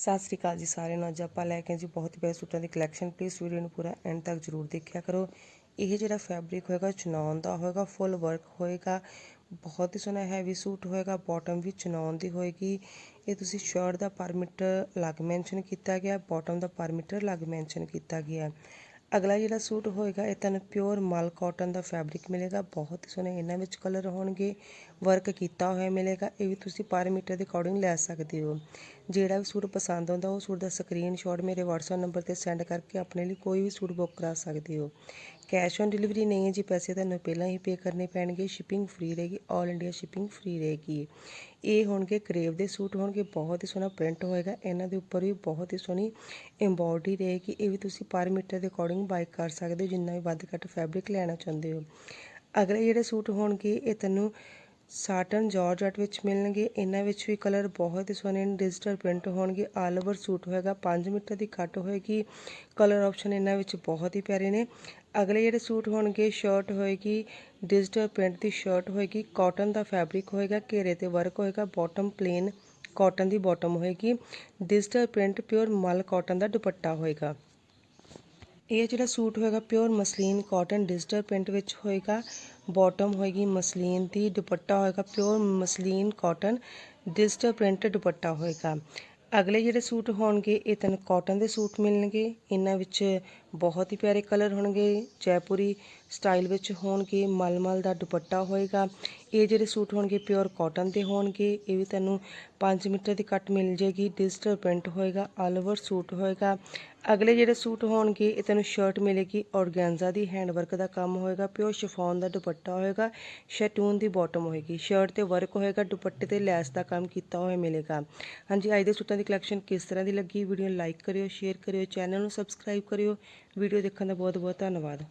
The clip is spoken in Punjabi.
ਸਤਿ ਸ੍ਰੀ ਅਕਾਲ ਜੀ ਸਾਰਿਆਂ ਨੂੰ। ਅੱਜ ਆਪਾਂ ਲੈ ਕੇ ਜੀ ਬਹੁਤ ਹੀ ਸੂਟਾਂ ਦੀ ਕਲੈਕਸ਼ਨ ਪਲੀਜ਼ ਵੀਡੀਓ ਨੂੰ ਪੂਰਾ ਐਂਡ ਤੱਕ ਜਰੂਰ ਦੇਖਿਆ ਕਰੋ। ਇਹ ਜਿਹੜਾ ਫੈਬਰਿਕ ਹੋਏਗਾ ਚਨੌਨ ਦਾ ਹੋਏਗਾ ਫੁੱਲ ਵਰਕ ਹੋਏਗਾ। ਬਹੁਤ ਹੀ ਸੋਹਣਾ ਹੈਵੀ ਸੂਟ ਹੋਏਗਾ ਬਾਟਮ ਵੀ ਚਨੌਨ ਦੀ ਹੋਏਗੀ। ਇਹ ਤੁਸੀਂ ਸ਼ਰਟ ਦਾ ਪਰ ਮੀਟਰ ਅਲੱਗ ਮੈਂਸ਼ਨ ਕੀਤਾ ਗਿਆ ਬਾਟਮ ਦਾ ਪਰ ਮੀਟਰ ਅਲੱਗ ਮੈਂਸ਼ਨ ਕੀਤਾ ਗਿਆ। ਅਗਲਾ ਜਿਹੜਾ ਸੂਟ ਹੋਏਗਾ, ਇਹ ਤੁਹਾਨੂੰ ਪਿਓਰ ਮਲ ਕਾਟਨ ਦਾ ਫੈਬਰਿਕ ਮਿਲੇਗਾ। ਬਹੁਤ ਹੀ ਸੋਹਣੇ ਇਹਨਾਂ ਵਿੱਚ ਕਲਰ ਹੋਣਗੇ। ਵਰਕ ਕੀਤਾ ਹੋਇਆ ਮਿਲੇਗਾ। ਇਹ ਵੀ ਤੁਸੀਂ ਪਰ ਮੀਟਰ ਦੇ ਅਕੋਰਡਿੰਗ ਲੈ ਸਕਦੇ ਹੋ। ਜਿਹੜਾ ਵੀ ਸੂਟ ਪਸੰਦ ਆਉਂਦਾ, ਉਹ ਸੂਟ ਦਾ ਸਕਰੀਨਸ਼ਾਟ ਮੇਰੇ WhatsApp ਨੰਬਰ ਤੇ ਸੈਂਡ ਕਰਕੇ ਆਪਣੇ ਲਈ ਕੋਈ ਵੀ ਸੂਟ ਬੁੱਕ ਕਰਾ ਸਕਦੇ ਹੋ। ਕੈਸ਼ ਔਨ ਡਿਲੀਵਰੀ ਨਹੀਂ ਹੈ ਜੀ, ਪੈਸੇ ਤੁਹਾਨੂੰ ਪਹਿਲਾਂ ਹੀ ਪੇ ਕਰਨੇ ਪੈਣਗੇ। ਸ਼ਿਪਿੰਗ ਫ੍ਰੀ ਰਹੇਗੀ 올 ਇੰਡੀਆ ਸ਼ਿਪਿੰਗ ਫ੍ਰੀ ਰਹੇਗੀ। ਇਹ ਹੋਣਗੇ ਕਰੇਵ ਦੇ ਸੂਟ ਹੋਣਗੇ, ਬਹੁਤ ਹੀ ਸੋਹਣਾ ਪ੍ਰਿੰਟ ਹੋਏਗਾ। ਇਹਨਾਂ ਦੇ ਉੱਪਰ ਵੀ ਬਹੁਤ ਹੀ ਸੋਹਣੀ ਐਮਬੋਡਰੀ ਰਹੇਗੀ। ਇਹ ਵੀ ਤੁਸੀਂ ਪਰ ਮੀਟਰ ਦੇ ਅਕੋਰਡਿੰਗ ਬਾਈ ਕਰ ਸਕਦੇ ਹੋ, ਜਿੰਨਾ ਵੀ ਵੱਧ ਘੱਟ ਫੈਬਰਿਕ ਲੈਣਾ ਚਾਹੁੰਦੇ ਹੋ। ਅਗਲੇ ਜਿਹੜੇ ਸੂਟ ਹੋਣਗੇ, ਇਹ ਤੈਨੂੰ ਸਾਟਨ ਜਾਰਜਟ ਵਿੱਚ ਮਿਲਣਗੇ। ਇਹਨਾਂ ਵਿੱਚ ਵੀ ਕਲਰ ਬਹੁਤ ਹੀ ਸੋਹਣੇ ਨੇ ਡਿਜੀਟਲ ਪ੍ਰਿੰਟ ਹੋਣਗੇ। ਆਲ ਓਵਰ ਸੂਟ ਹੋਏਗਾ 5 ਮੀਟਰ ਦੀ ਕੱਟ ਹੋਏਗੀ। ਕਲਰ ਆਪਸ਼ਨ ਇਹਨਾਂ ਵਿੱਚ ਬਹੁਤ ਹੀ ਪਿਆਰੇ ਨੇ। ਅਗਲੇ ਜਿਹੜੇ ਸੂਟ ਹੋਣਗੇ ਸ਼ਰਟ ਹੋਏਗੀ ਡਿਜੀਟਲ ਪ੍ਰਿੰਟ ਦੀ ਸ਼ਰਟ ਹੋਏਗੀ ਕਾਟਨ ਦਾ ਫੈਬਰਿਕ ਹੋਏਗਾ, ਘੇਰੇ ਤੇ ਵਰਕ ਹੋਏਗਾ ਬਾਟਮ ਪਲੇਨ ਕਾਟਨ ਦੀ ਬਾਟਮ ਹੋਏਗੀ। ਡਿਜੀਟਲ ਪ੍ਰਿੰਟ ਪਿਓਰ ਮਲ ਕਾਟਨ ਦਾ ਦੁਪੱਟਾ ਹੋਏਗਾ। ਇਹ ਜਿਹੜਾ ਸੂਟ ਹੋਏਗਾ pure muslin cotton digital print ਵਿੱਚ ਹੋਏਗਾ ਬਾਟਮ ਹੋਏਗੀ ਮਸਲੀਨ ਦੀ, ਦੁਪੱਟਾ ਹੋਏਗਾ pure muslin cotton digital print dupatta ਹੋਏਗਾ। ਅਗਲੇ ਜਿਹੜੇ ਸੂਟ ਹੋਣਗੇ, ਇਹ ਤੈਨੂੰ ਕਾਟਨ ਦੇ ਸੂਟ ਮਿਲਣਗੇ। ਇਹਨਾਂ ਵਿੱਚ ਬਹੁਤ ਹੀ ਪਿਆਰੇ ਕਲਰ ਹੋਣਗੇ, ਜੈਪੁਰੀ ਸਟਾਈਲ ਵਿੱਚ ਹੋਣਗੇ, ਮਲਮਲ ਦਾ ਦੁਪੱਟਾ ਹੋਏਗਾ। ਇਹ ਜਿਹੜੇ ਸੂਟ ਹੋਣਗੇ ਪਿਓਰ ਕਾਟਨ ਦੇ ਹੋਣਗੇ। ਇਹ ਵੀ ਤੈਨੂੰ 5 ਮੀਟਰ ਦੀ ਕੱਟ ਮਿਲ ਜੇਗੀ। ਡਿਜੀਟਲ ਪ੍ਰਿੰਟ ਹੋਏਗਾ ਆਲ ਓਵਰ ਸੂਟ ਹੋਏਗਾ। ਅਗਲੇ ਜਿਹੜੇ ਸੂਟ ਹੋਣਗੇ, ਇਹ ਤੈਨੂੰ ਸ਼ਰਟ ਮਿਲੇਗੀ ਔਰਗੈਂਜ਼ਾ ਦੀ ਹੈਂਡ ਵਰਕ ਦਾ ਕੰਮ ਹੋਏਗਾ ਪਿਓਰ ਸ਼ਿਫੋਨ ਦਾ ਦੁਪੱਟਾ ਹੋਏਗਾ ਸ਼ੈਟੂਨ ਦੀ ਬਾਟਮ ਹੋਏਗੀ। ਸ਼ਰਟ ਤੇ ਵਰਕ ਹੋਏਗਾ, ਦੁਪੱਟੇ ਤੇ ਲੈਸ ਦਾ ਕੰਮ ਕੀਤਾ ਹੋਇਆ ਮਿਲੇਗਾ। ਹਾਂਜੀ, ਅੱਜ ਦੇ ਸੂਟਾਂ ਦੀ ਕਲੈਕਸ਼ਨ ਕਿਸ ਤਰ੍ਹਾਂ ਦੀ ਲੱਗੀ? ਵੀਡੀਓ ਨੂੰ ਲਾਈਕ ਕਰਿਓ ਸ਼ੇਅਰ ਕਰਿਓ ਚੈਨਲ ਨੂੰ ਸਬਸਕ੍ਰਾਈਬ ਕਰਿਓ। ਵੀਡੀਓ ਦੇਖਣ ਦਾ ਬਹੁਤ ਬਹੁਤ ਧੰਨਵਾਦ।